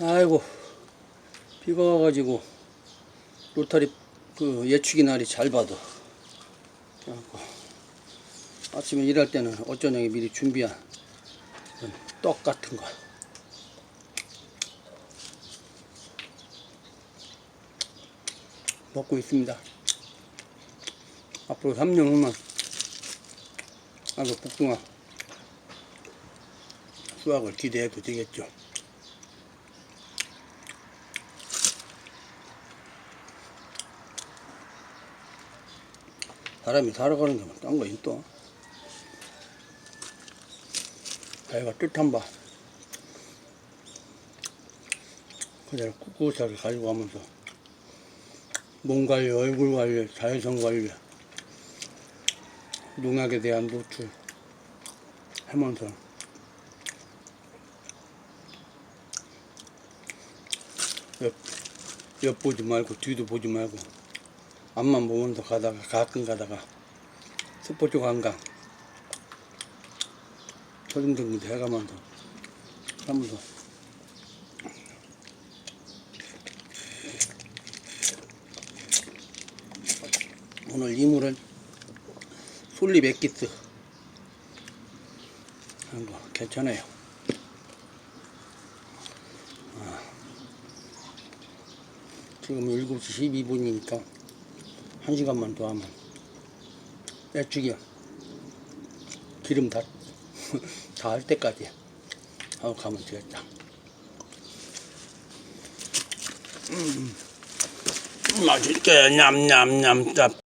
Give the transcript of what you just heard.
아이고 비가 와가지고 로타리 그 예축이 날이 잘. 그래갖고 아침에 일할 때는 어쩌냐고 미리 준비한 그떡 같은 거. 먹고 있습니다. 앞으로 3년 후면 아주 복숭아 수확을 기대해도 되겠죠. 사람이 살아가는 게뭐 딴거 있어. 자기가 뜻한 바 그대로 꿋꿋하게 가지고 가면서 몸 관리, 얼굴 관리, 자외선 관리, 농약에 대한 노출 하면서 옆, 옆 보지 말고 뒤도 보지 말고 앞만 보면서 가다가 가끔 가다가 스포츠 관광 조정정도 해가면서 하면서 오늘 이물은 솔잎 엑기스. 하는 거. 괜찮아요. 아, 지금 7시 12분이니까 1시간만 더 하면 애축이야. 기름 다, 다 할 때까지 하고 가면 되겠다. 음, 맛있게 냠냠냠 짭.